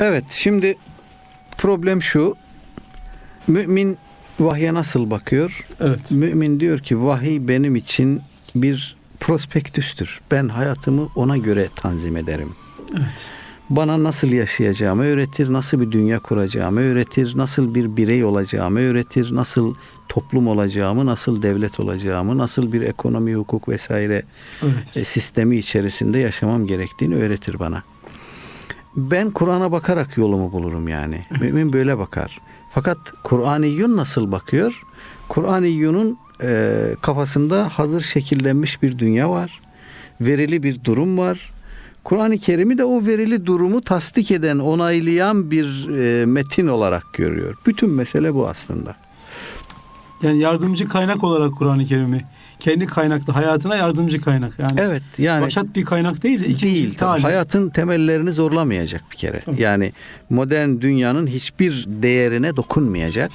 Evet şimdi problem şu. Mümin vahye nasıl bakıyor? Evet. Mümin diyor ki vahiy benim için bir prospektüstür. Ben hayatımı ona göre tanzim ederim. Evet. Bana nasıl yaşayacağımı öğretir, nasıl bir dünya kuracağımı öğretir, nasıl bir birey olacağımı öğretir, nasıl toplum olacağımı, nasıl devlet olacağımı, nasıl bir ekonomi, hukuk vesaire Evet. e, sistemi içerisinde yaşamam gerektiğini öğretir bana. Ben Kur'an'a bakarak yolumu bulurum yani. Mümin böyle bakar. Fakat Kur'aniyun nasıl bakıyor? Kur'aniyunun e, kafasında hazır şekillenmiş bir dünya var. Verili bir durum var. Kur'an-ı Kerim'i de o verili durumu tasdik eden, onaylayan bir e, metin olarak görüyor. Bütün mesele bu aslında. Yani yardımcı kaynak olarak Kur'an-ı Kerim'i kendi kaynaklı hayatına yardımcı kaynak. Yani Evet yani başat bir kaynak değil de ikinci değil tabii. Hayatın temellerini zorlamayacak bir kere. Tabii. Yani modern dünyanın hiçbir değerine dokunmayacak.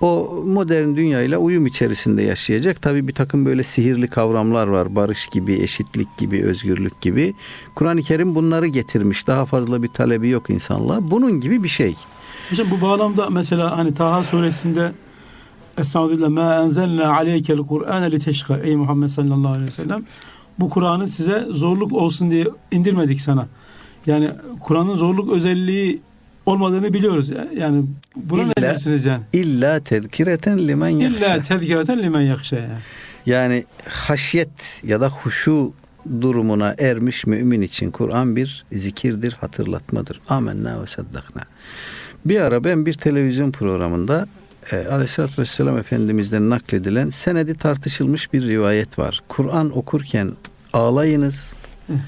O modern dünyayla uyum içerisinde yaşayacak. Tabii bir takım böyle sihirli kavramlar var. Barış gibi, eşitlik gibi, özgürlük gibi. Kur'an-ı Kerim bunları getirmiş. Daha fazla bir talebi yok insanlığa. Bunun gibi bir şey. Hocam bu bağlamda mesela hani Taha suresinde Estağfirullah ma enzelna aleykel Kur'ane li teşka ey Muhammed sallallahu aleyhi ve sellem bu Kur'an'ı size zorluk olsun diye indirmedik sana. Yani Kur'an'ın zorluk özelliği olmadığını biliyoruz. Yani buna ne İlla- dersiniz yani? İlla tezkireten limen İlla yakşa. tezkireten limen yakşa yani. Yani haşyet ya da huşu durumuna ermiş mümin için Kur'an bir zikirdir, hatırlatmadır. Amenna ve saddakna. Bir ara ben bir televizyon programında e, Aleyhisselatü Vesselam Efendimiz'den nakledilen senedi tartışılmış bir rivayet var. Kur'an okurken ağlayınız, Evet.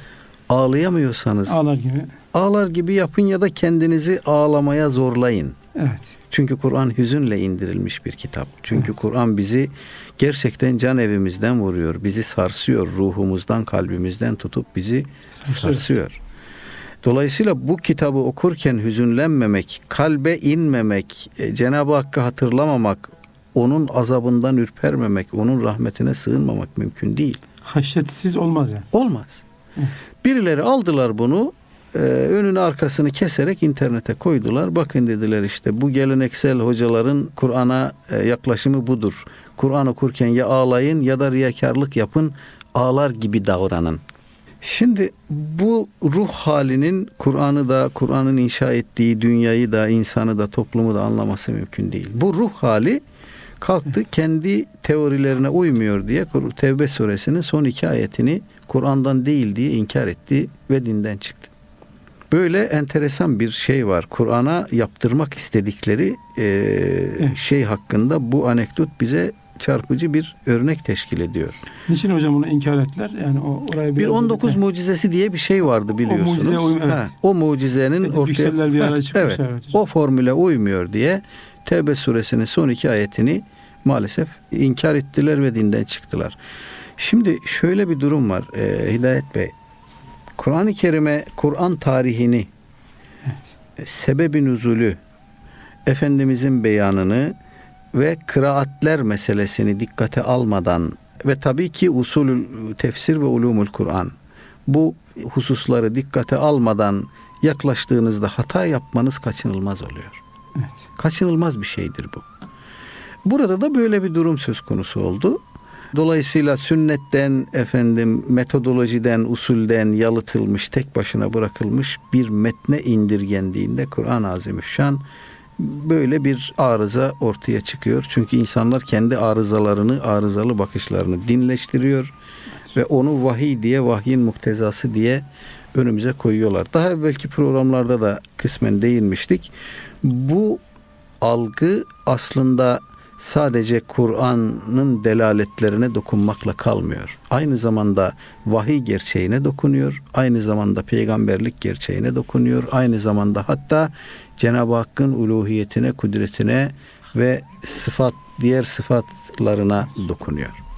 ağlayamıyorsanız Ağlar gibi. ağlar gibi yapın ya da kendinizi ağlamaya zorlayın. Evet. Çünkü Kur'an hüzünle indirilmiş bir kitap. Çünkü Evet. Kur'an bizi gerçekten can evimizden vuruyor. Bizi sarsıyor. Ruhumuzdan, kalbimizden tutup bizi Sarsıyor. sarsıyor. Dolayısıyla bu kitabı okurken hüzünlenmemek, kalbe inmemek, e, Cenab-ı Hakk'ı hatırlamamak, onun azabından ürpermemek, onun rahmetine sığınmamak mümkün değil. Haşyetsiz olmaz yani. Olmaz. Evet. Birileri aldılar bunu e, önünü arkasını keserek internete koydular. Bakın dediler işte bu geleneksel hocaların Kur'an'a e, yaklaşımı budur. Kur'an okurken ya ağlayın ya da riyakarlık yapın ağlar gibi davranın. Şimdi bu ruh halinin Kur'an'ı da Kur'an'ın inşa ettiği dünyayı da insanı da toplumu da anlaması mümkün değil. Bu ruh hali kalktı kendi teorilerine uymuyor diye Tevbe suresinin son iki ayetini Kur'an'dan değil diye inkar etti ve dinden çıktı. Böyle enteresan bir şey var. Kur'an'a yaptırmak istedikleri e, şey hakkında bu anekdot bize çarpıcı bir örnek teşkil ediyor. Niçin hocam bunu inkar ettiler? Yani o oraya Bir biraz 19 detay- mucizesi diye bir şey vardı biliyorsunuz. mucizeye uyum- evet. Ha, o mucizenin Evet, ortaya bir ara Ha, çıkmış, evet, evet o formüle uymuyor diye Tevbe suresinin son iki ayetini maalesef inkar ettiler ve dinden çıktılar. Şimdi şöyle bir durum var e, Hidayet Bey. Kur'an-ı Kerim'e Kur'an tarihini, Evet. e, sebebi nüzulü, Efendimizin beyanını ve kıraatler meselesini dikkate almadan ve tabii ki usulü tefsir ve ulumul Kur'an bu hususları dikkate almadan yaklaştığınızda hata yapmanız kaçınılmaz oluyor. Evet. Kaçınılmaz bir şeydir bu. Burada da böyle bir durum söz konusu oldu. Dolayısıyla sünnetten, efendim metodolojiden, usulden yalıtılmış, tek başına bırakılmış bir metne indirgendiğinde Kur'an-ı Azimüşşan böyle bir arıza ortaya çıkıyor. Çünkü insanlar kendi arızalarını, arızalı bakışlarını dinleştiriyor ve onu vahiy diye, vahyin muktezası diye önümüze koyuyorlar. Daha evvelki programlarda da kısmen değinmiştik. Bu algı aslında sadece Kur'an'ın delaletlerine dokunmakla kalmıyor. Aynı zamanda vahiy gerçeğine dokunuyor. Aynı zamanda peygamberlik gerçeğine dokunuyor. Aynı zamanda hatta Cenab-ı Hakk'ın uluhiyetine, kudretine ve sıfat diğer sıfatlarına dokunuyor.